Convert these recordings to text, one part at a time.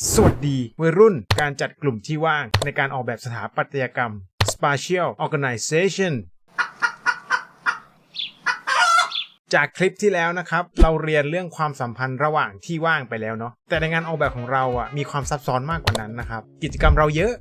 สวัสดีวัยรุ่นการจัดกลุ่มที่ว่างในการออกแบบสถาปัตยกรรม Spatial Organization จากคลิปที่แล้วนะครับ เราเรียนเรื่องความสัมพันธ์ระหว่างที่ว่างไปแล้วเนาะแต่ในงานออกแบบของเราอะมีความซับซ้อนมากกว่านั้นนะครับ กิจกรรมเราเยอะ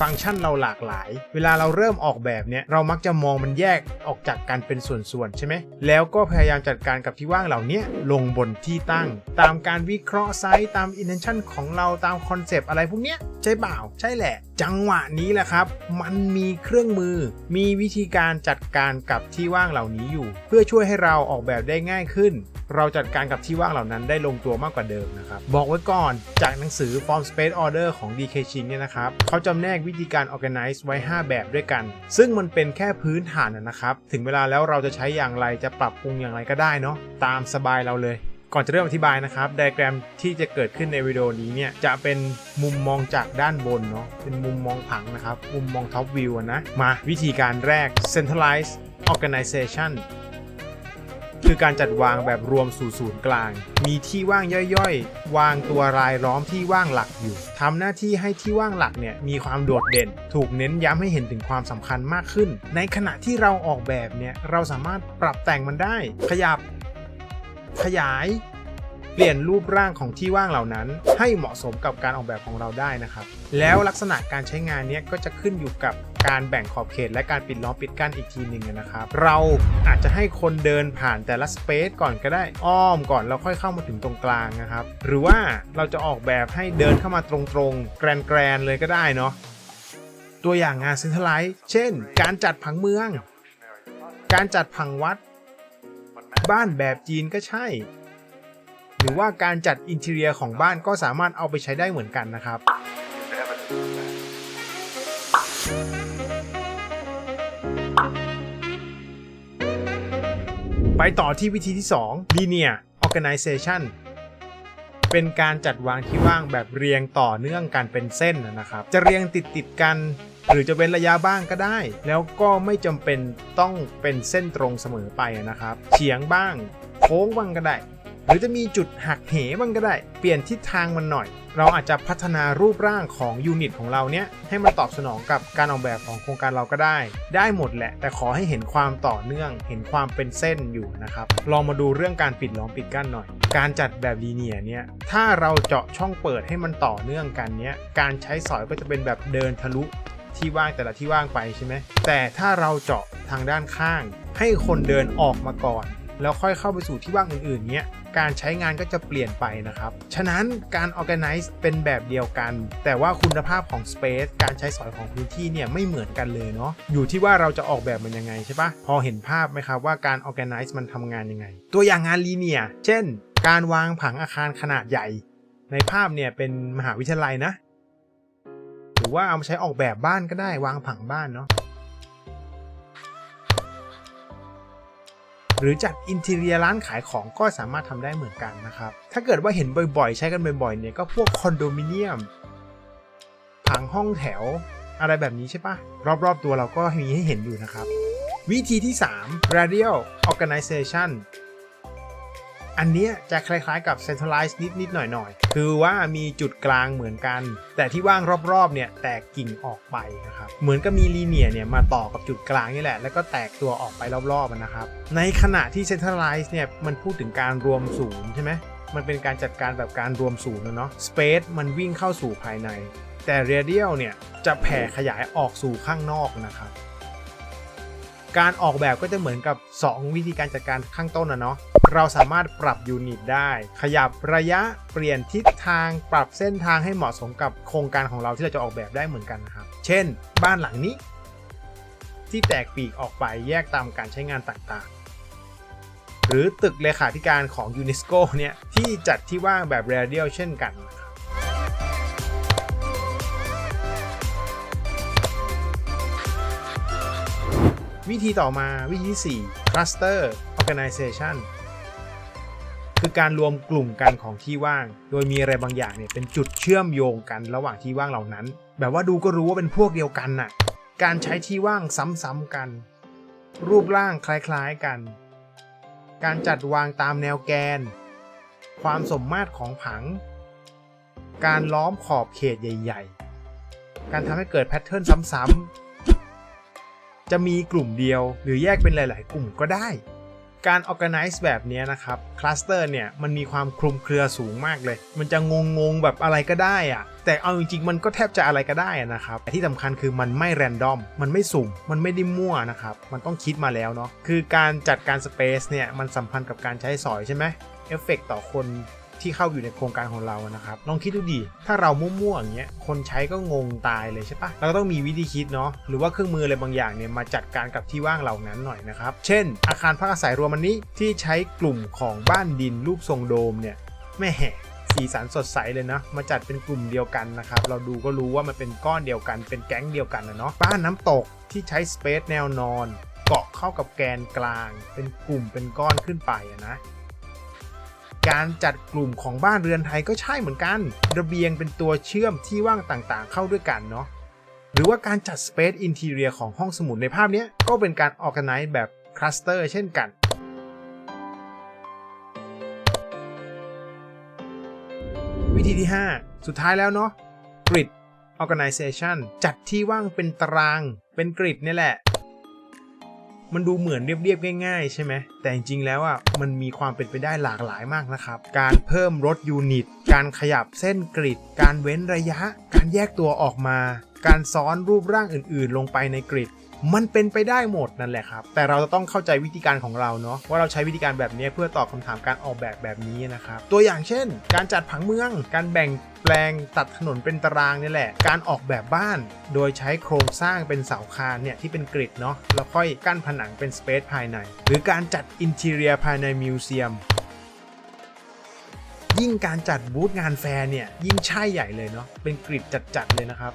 ฟังก์ชันเราหลากหลาย เวลาเราเริ่มออกแบบเนี่ยเรามักจะมองมันแยกออกจากกันเป็นส่วนๆใช่ไหมแล้วก็พยายามจัดการกับที่ว่างเหล่านี้ลงบนที่ตั้ง ตามการวิเคราะห์ไซส์ตาม intention ของเราตามคอนเซปต์อะไรพวกเนี้ยใช่เปล่าใช่แหละ จังหวะนี้แหละครับ มันมีเครื่องมือ มีวิธีการจัดการกับที่ว่างเหล่านี้อยู่ เพื่อช่วยให้เราออกแบบได้ง่ายขึ้น เราจัดการกับที่ว่างเหล่านั้นได้ลงตัวมากกว่าเดิมนะครับ บอกไว้ก่อนจากหนังสือ Form Space Order ของ DK Chin เนี่ยนะครับเขาจำแนกวิธีการ organize ไว้ 5 แบบด้วยกัน ซึ่งมันเป็นแค่พื้นฐานนะนะครับ ถึงเวลาแล้วเราจะใช้อย่างไรจะปรับปรุงอย่างไรก็ได้เนาะตามสบายเราเลยก่อนจะเริ่มอธิบายนะครับไดแกรมที่จะเกิดขึ้นในวิดีโอนี้เนี่ยจะเป็นมุมมองจากด้านบนเนาะเป็นมุมมองผังนะครับ มุมมองท็อปวิวนะ มาวิธีการแรก centralize organization คือการจัดวางแบบรวมสู่ศูนย์กลาง มีที่ว่างย่อยๆ วางตัวรายล้อมที่ว่างหลักอยู่ทำหน้าที่ให้ที่ว่างหลักเนี่ยมีความโดดเด่น ถูกเน้นย้ำให้เห็นถึงความสำคัญมากขึ้น ในขณะที่เราออกแบบเนี่ยเราสามารถปรับแต่งมันได้ ขยับ ขยาย เปลี่ยนรูปร่างของที่ว่างเหล่านั้น ให้เหมาะสมกับการออกแบบของเราได้นะครับ แล้วลักษณะการใช้งานนี้ก็จะขึ้นอยู่กับการแบ่งขอบเขตและการปิดล้อมปิดกั้นอีกทีหนึ่งนะครับ เราอาจจะให้คนเดินผ่านแต่ละสเปซก่อนก็ได้อ้อมก่อนแล้วค่อยเข้ามาถึงตรงกลางนะครับ หรือว่าเราจะออกแบบให้เดินเข้ามาตรงๆ แกรนๆเลยก็ได้เนาะตัวอย่างงานเซ็นทรัลไลท์เช่น การจัดผังเมือง การจัดผังวัด บ้านแบบจีนก็ใช่ หรือว่าการจัดอินเทเรียของบ้านก็สามารถเอาไปใช้ได้เหมือนกันนะครับไปต่อที่วิธีที่ 2 linear organization เป็นการจัดวางที่ว่างแบบเรียงต่อเนื่องกันเป็นเส้นนะครับ จะเรียงติดติดกัน หรือจะเว้นระยะบ้างก็ได้ แล้วก็ไม่จำเป็นต้องเป็นเส้นตรงเสมอไปนะครับเฉียงบ้าง โค้งบ้างก็ได้ หรือจะมีจุดหักเหบ้างก็ได้ เปลี่ยนทิศทางมันหน่อย เราอาจจะพัฒนารูปร่างของยูนิตของเราเนี้ยให้มันตอบสนองกับการออกแบบของโครงการเราก็ได้ ได้หมดแหละ แต่ขอให้เห็นความต่อเนื่อง เห็นความเป็นเส้นอยู่นะครับ ลองมาดูเรื่องการปิดล้อมปิดกั้นหน่อย การจัดแบบลีเนียเนี่ย ถ้าเราเจาะช่องเปิดให้มันต่อเนื่องกันเนี้ยการใช้สอยก็จะเป็นแบบเดินทะลุที่ว่างแต่ละที่ว่างไปใช่ไหมแต่ถ้าเราเจาะทางด้านข้าง ให้คนเดินออกมาก่อน แล้วค่อยเข้าไปสู่ที่ว่างอื่นๆเนี้ยการใช้งานก็จะเปลี่ยนไปนะครับ ฉะนั้นการ organize เป็นแบบเดียวกัน แต่ว่าคุณภาพของ space การใช้สอยของพื้นที่เนี่ยไม่เหมือนกันเลยเนาะ อยู่ที่ว่าเราจะออกแบบมันยังไงใช่ปะพอเห็นภาพไหมครับว่าการ organize มันทำงานยังไง ตัวอย่างงาน linear เช่น การวางผังอาคารขนาดใหญ่ ในภาพเนี่ยเป็นมหาวิทยาลัยนะ หรือว่าเอามาใช้ออกแบบบ้านก็ได้วางผังบ้านเนาะ หรือจัดอินเทเรียร้านขายของก็สามารถทำได้เหมือนกันนะครับ ถ้าเกิดว่าเห็นบ่อยๆ ใช้กันบ่อยๆเนี่ยก็พวกคอนโดมิเนียมผังห้องแถวอะไรแบบนี้ใช่ปะรอบๆตัวเราก็มีให้เห็นอยู่นะครับ วิธีที่ 3 radial organization อันนี้จะคล้ายๆกับ centralized นิดๆหน่อยๆ คือว่ามีจุดกลางเหมือนกัน แต่ที่ว่างรอบๆเนี่ยแตกกิ่งออกไปนะครับเหมือนกับมีลีเนียเนี่ยมาต่อกับจุดกลางนี่แหละ แล้วก็แตกตัวออกไปรอบๆนะครับในขณะที่ centralized เนี่ยมันพูดถึงการรวมศูนย์ใช่ไหมมันเป็นการจัดการแบบการรวมศูนย์นะเนาะ space มันวิ่งเข้าสู่ภายใน แต่ radial เนี่ยจะแผ่ขยายออกสู่ข้างนอกนะครับ การออกแบบก็จะเหมือนกับ 2 วิธีการจัดการข้างต้นนะเนาะเราสามารถปรับยูนิตได้ ขยับระยะเปลี่ยนทิศทาง ปรับเส้นทางให้เหมาะสมกับโครงการของเราที่เราจะออกแบบได้เหมือนกันนะครับ เช่น บ้านหลังนี้ ที่แตกปีกออกไปแยกตามการใช้งานต่างๆ หรือตึกเลขาธิการของยูเนสโกเนี่ยที่จัดที่ว่างแบบเรเดียลเช่นกันนะครับ วิธีต่อมาวิธีที่ 4 cluster organization คือการรวมกลุ่มกันของที่ว่าง โดยมีอะไรบางอย่างเนี่ยเป็นจุดเชื่อมโยงกันระหว่างที่ว่างเหล่านั้น แบบว่าดูก็รู้ว่าเป็นพวกเดียวกันน่ะ การใช้ที่ว่างซ้ำๆกัน รูปร่างคล้ายๆกัน การจัดวางตามแนวแกน ความสมมาตรของผัง การล้อมขอบเขตใหญ่ ๆ การทำให้เกิดแพทเทิร์นซ้ำๆ จะมีกลุ่มเดียวหรือแยกเป็นหลาย ๆ กลุ่มก็ได้ การ organize แบบนี้นะครับคลัสเตอร์เนี่ยมันมีความคลุมเครือสูงมากเลย มันจะงงๆแบบอะไรก็ได้อะแต่เอาจริง ๆ มันก็แทบจะอะไรก็ได้นะครับแต่ที่สำคัญคือมันไม่แรนดอม มันไม่สุ่ม มันไม่ได้มั่วนะครับ มันต้องคิดมาแล้วเนาะ คือการจัดการสเปซเนี่ยมันสัมพันธ์กับการใช้สอยใช่ไหมเอฟเฟกต่อคน ที่เข้าอยู่ในโครงการของเรานะครับ ลองคิดดูดิถ้าเรามั่วๆอย่างเงี้ยคนใช้ก็งงตายเลยใช่ปะเราก็ต้องมีวิธีคิดเนาะหรือว่าเครื่องมืออะไรบางอย่างเนี่ยมาจัดการกับที่ว่างเหล่านั้นหน่อยนะครับ เช่น อาคารพักอาศัยรวมอันนี้ที่ใช้กลุ่มของบ้านดินรูปทรงโดมเนี่ยแม่แห่สีสันสดใสเลยนะ มาจัดเป็นกลุ่มเดียวกันนะครับ เราดูก็รู้ว่ามันเป็นก้อนเดียวกัน เป็นแก๊งเดียวกันนะเนาะ บ้านน้ำตกที่ใช้สเปซแนวนอน เกาะเข้ากับแกนกลาง เป็นกลุ่มเป็นก้อนขึ้นไปอะนะ การจัดกลุ่มของบ้านเรือนไทยก็ใช่เหมือนกัน ระเบียงเป็นตัวเชื่อมที่ว่างต่างๆ เข้าด้วยกันเนาะหรือว่าการจัด Space Interior ของห้องสมุดในภาพนี้ก็เป็นการ Organize แบบคลัสเตอร์เช่นกัน วิธีที่ 5 สุดท้ายแล้วเนาะ Grid Organization จัดที่ว่างเป็นตาราง เป็นกริดนี่แหละ มันดูเหมือนเรียบๆง่ายๆ ใช่ไหมแต่จริงๆแล้วอะมันมีความเป็นไปได้หลากหลายมากนะครับ การเพิ่มรถยูนิต การขยับเส้นกริด การเว้นระยะ การแยกตัวออกมา การซ้อนรูปร่างอื่นๆ ลงไปในกริดมันเป็นไปได้หมดนั่นแหละครับ แต่เราจะต้องเข้าใจวิธีการของเราเนาะว่าเราใช้วิธีการแบบนี้เพื่อตอบคำถามการออกแบบแบบนี้นะครับ ตัวอย่างเช่น การจัดผังเมือง การแบ่ง ปลงตัดถนนเป็นตารางนี่แหละ การออกแบบบ้าน โดยใช้โครงสร้างเป็นเสาคานเนี่ยที่เป็นกริดเนาะแล้วค่อยกั้นผนังเป็นสเปซภายใน หรือการจัดอินเทเรียภายในมิวเซียมยิ่งการจัดบูธงานแฟร์เนี่ยยิ่งใช่ใหญ่เลยเนาะเป็นกริดจัดๆเลยนะครับ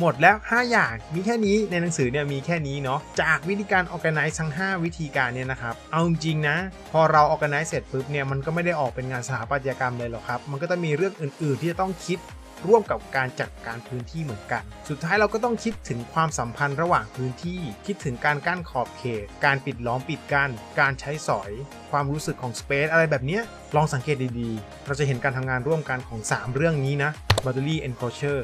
หมดแล้ว 5 อย่างมีแค่นี้ในหนังสือเนี่ยมีแค่นี้เนาะจากวิธีการ organize ทั้ง 5 วิธีการเนี่ยนะครับเอาจริงนะ พอเรา organize เสร็จปุ๊บเนี่ยมันก็ไม่ได้ออกเป็นงานสถาปัตยกรรมเลยหรอกครับมันก็จะมีเรื่องอื่น ๆ ที่จะต้องคิดร่วมกับการจัดการพื้นที่เหมือนกัน สุดท้ายเราก็ต้องคิดถึงความสัมพันธ์ระหว่างพื้นที่ คิดถึงการกั้นขอบเขต การปิดล้อมปิดกั้น การใช้สอย ความรู้สึกของ Space อะไรแบบนี้ ลองสังเกตดีๆ เราจะเห็นการทำงานร่วมกันของ 3 เรื่องนี้นะ Boundary Enclosure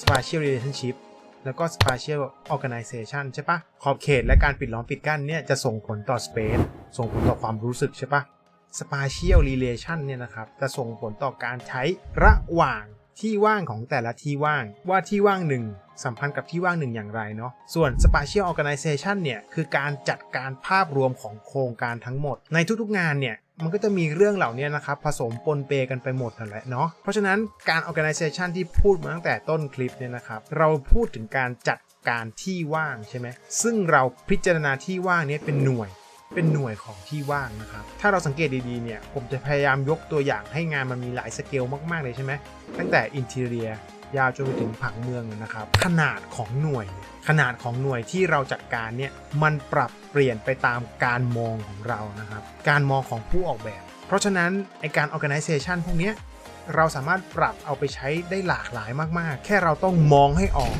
Spatial Relationship แล้วก็ Spatial Organization ใช่ปะขอบเขตและการปิดล้อมปิดกั้นเนี่ยจะส่งผลต่อ Space ส่งผลต่อความรู้สึกใช่ปะ Spatial Relation เนี่ยนะครับจะส่งผลต่อการใช้ระหว่างที่ว่างของแต่ละที่ว่างว่าที่ว่างหนึ่งสัมพันธ์กับที่ว่างหนึ่งอย่างไรเนาะส่วน Spatial Organization เนี่ยคือการจัดการภาพรวมของโครงการทั้งหมด ในทุกๆงานเนี่ย มันก็จะมีเรื่องเหล่านี้นะครับ ผสมปนเปกันไปหมดนั่นแหละเนาะเพราะฉะนั้นการ organization ที่พูดมาตั้งแต่ต้นคลิปเนี่ยนะครับ เราพูดถึงการจัดการที่ว่างใช่ไหมซึ่งเราพิจารณาที่ว่างนี้เป็นหน่วยเป็นหน่วยของที่ว่างนะครับ ถ้าเราสังเกตดีๆเนี่ย ผมจะพยายามยกตัวอย่างให้งานมันมีหลายสเกลมากๆเลยใช่ไหม ตั้งแต่อินเทเรียยาวจนไปถึงผังเมืองนะครับ ขนาดของหน่วย ขนาดของหน่วยที่เราจัดการเนี่ยมันปรับเปลี่ยนไปตามการมองของเรานะครับ การมองของผู้ออกแบบ เพราะฉะนั้นไอการ organization พวกนี้เราสามารถปรับเอาไปใช้ได้หลากหลายมากๆ แค่เราต้องมองให้ออก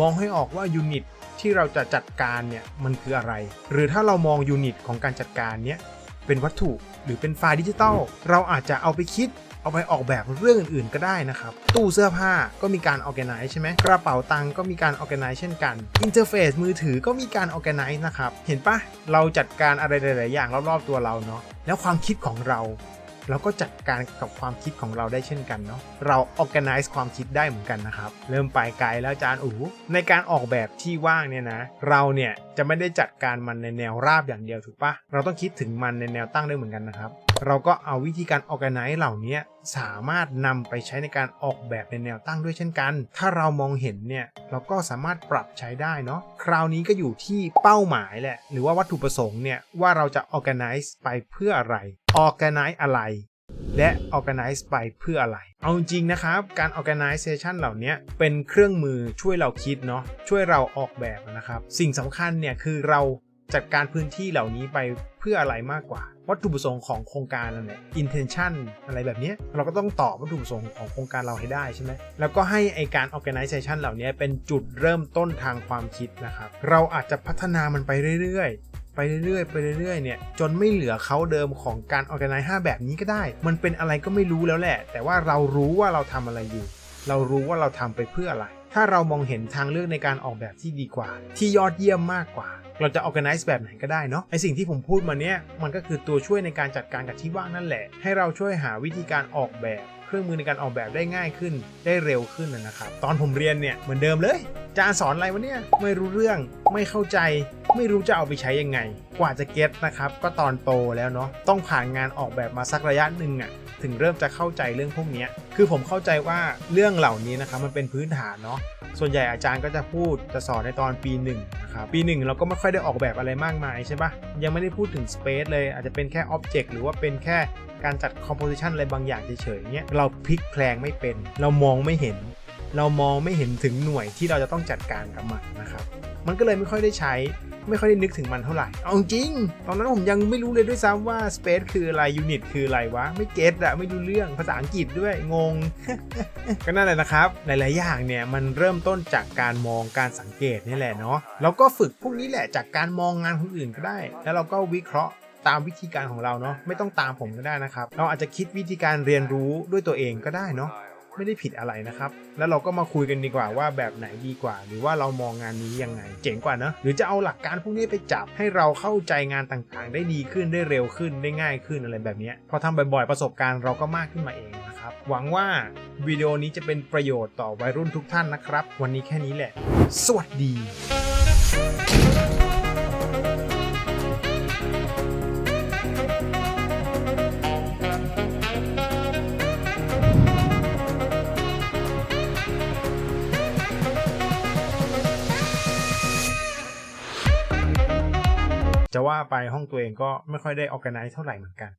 มองให้ออกว่ายูนิตที่เราจะจัดการเนี่ยมันคืออะไร หรือถ้าเรามองยูนิตของการจัดการเนี้ยเป็นวัตถุหรือเป็นไฟล์ดิจิตอลเราอาจจะเอาไปคิด เอาไปออกแบบเรื่องอื่นๆก็ได้นะครับ ตู้เสื้อผ้าก็มีการ organize ใช่ไหมกระเป๋าตังก็มีการ organize เช่นกันอินเทอร์เฟซมือถือก็มีการ organize นะครับเห็นปะเราจัดการอะไรหลาย ๆ อย่างรอบ ๆ ตัวเราเนาะแล้วความคิดของเราเราก็จัดการกับความคิดของเราได้เช่นกันเนาะ เรา organize ความคิดได้เหมือนกันนะครับ เริ่มไปไกลแล้วอาจารย์อูในการออกแบบที่ว่างเนี่ยนะ เราเนี่ยจะไม่ได้จัดการมันในแนวราบอย่างเดียวถูกปะเราต้องคิดถึงมันในแนวตั้งด้วยเหมือนกันนะครับ เราก็เอาวิธีการ organize เหล่านี้สามารถนำไปใช้ในการออกแบบในแนวตั้งด้วยเช่นกัน ถ้าเรามองเห็นเนี่ยเราก็สามารถปรับใช้ได้เนาะ คราวนี้ก็อยู่ที่เป้าหมายแหละ หรือว่าวัตถุประสงค์เนี่ยว่าเราจะ organize ไปเพื่ออะไร organize อะไร และ organize ไปเพื่ออะไร เอาจริงนะครับ การ organization เหล่านี้เป็นเครื่องมือช่วยเราคิดเนาะ ช่วยเราออกแบบนะครับ สิ่งสำคัญเนี่ยคือเรา จัดการพื้นที่เหล่านี้ไปเพื่ออะไรมากกว่า วัตถุประสงค์ของโครงการนั่นแหละ intention อะไรแบบนี้เราก็ต้องตอบวัตถุประสงค์ของโครงการเราให้ได้ใช่ไหมแล้วก็ให้ไอการ organization เหล่านี้เป็นจุดเริ่มต้นทางความคิดนะครับ เราอาจจะพัฒนามันไปเรื่อยๆ ไปเรื่อยๆ ไปเรื่อยๆ เนี่ย จนไม่เหลือเขาเดิมของการ organize 5แบบนี้ก็ได้ มันเป็นอะไรก็ไม่รู้แล้วแหละ แต่ว่าเรารู้ว่าเราทำอะไรอยู่ เรารู้ว่าเราทำไปเพื่ออะไร ถ้าเรามองเห็นทางเลือกในการออกแบบที่ดีกว่า ที่ยอดเยี่ยมมากกว่า เราจะ organize แบบไหนก็ได้เนาะไอสิ่งที่ผมพูดมาเนี้ยมันก็คือตัวช่วยในการจัดการกับที่ว่างนั่นแหละ ให้เราช่วยหาวิธีการออกแบบเครื่องมือในการออกแบบได้ง่ายขึ้นได้เร็วขึ้นนะนะครับ ตอนผมเรียนเนี่ยเหมือนเดิมเลยอาจารย์สอนอะไรวะเนี่ย ไม่รู้เรื่องไม่เข้าใจ ไม่รู้จะเอาไปใช้ยังไง กว่าจะเก็ตนะครับ ก็ตอนโตแล้วเนาะต้องผ่านงานออกแบบมาสักระยะหนึ่งอะ่ะ ถึงเริ่มจะเข้าใจเรื่องพวกนี้คือผมเข้าใจว่าเรื่องเหล่านี้นะครับมันเป็นพื้นฐานเนาะส่วนใหญ่อาจารย์ก็จะพูดจะสอนในตอนปีหนึ่งนะครับปีหนึ่งเราก็ไม่ค่อยได้ออกแบบอะไรมากมายใช่ปะยังไม่ได้พูดถึง Space เลยอาจจะเป็นแค่ Object หรือว่าเป็นแค่การจัด Composition อะไรบางอย่างเฉยๆเนี้ยเราพลิกแพลงไม่เป็น เรามองไม่เห็น เรามองไม่เห็นถึงหน่วยที่เราจะต้องจัดการกับมันนะครับมันก็เลยไม่ค่อยได้ใช้ ไม่ค่อยได้นึกถึงมันเท่าไหร่ เอาจริง ตอนนั้นผมยังไม่รู้เลยด้วยซ้ำว่า Space คืออะไร Unit คืออะไรวะ ไม่เก็ตอะไม่รู้เรื่อง ภาษาอังกฤษด้วย งง ก็นั่นแหละนะครับ หลาย ๆ อย่างเนี่ยมันเริ่มต้นจากการมองการสังเกตนี่แหละเนาะ แล้วก็ฝึกพวกนี้แหละจากการมองงานคนอื่นก็ได้ แล้วเราก็วิเคราะห์ตามวิธีการของเราเนาะไม่ต้องตามผมก็ได้นะครับ เราอาจจะคิดวิธีการเรียนรู้ด้วยตัวเองก็ได้เนาะ ไม่ได้ผิดอะไรนะครับ แล้วเราก็มาคุยกันดีกว่าว่าแบบไหนดีกว่า หรือว่าเรามองงานนี้ยังไง เจ๋งกว่าเนอะหรือจะเอาหลักการพวกนี้ไปจับให้เราเข้าใจงานต่างๆ ได้ดีขึ้นได้เร็วขึ้นได้ง่ายขึ้นอะไรแบบนี้พอทำบ่อยๆประสบการณ์เราก็มากขึ้นมาเองนะครับหวังว่าวิดีโอนี้จะเป็นประโยชน์ต่อวัยรุ่นทุกท่านนะครับ วันนี้แค่นี้แหละ สวัสดี จะว่าไปห้องตัวเองก็ไม่ค่อยได้ออแกไนซ์เท่าไหร่เหมือนกัน